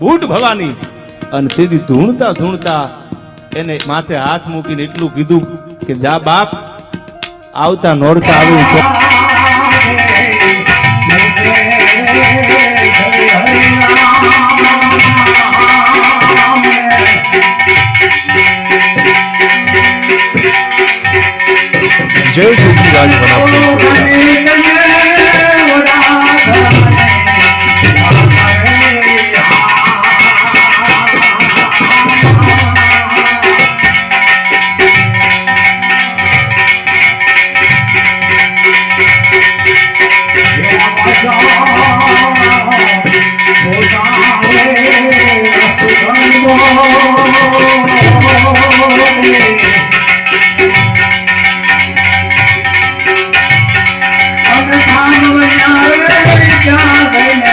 Boot Bhavani. અને તેથી ધૂણતા ધૂણતા એને માથે હાથ મૂકીને એટલું કીધું કે જા બાપ આવતા નોરતા આવ્યું તો જય જોગીરાજ રાજ ચોટીલા I'm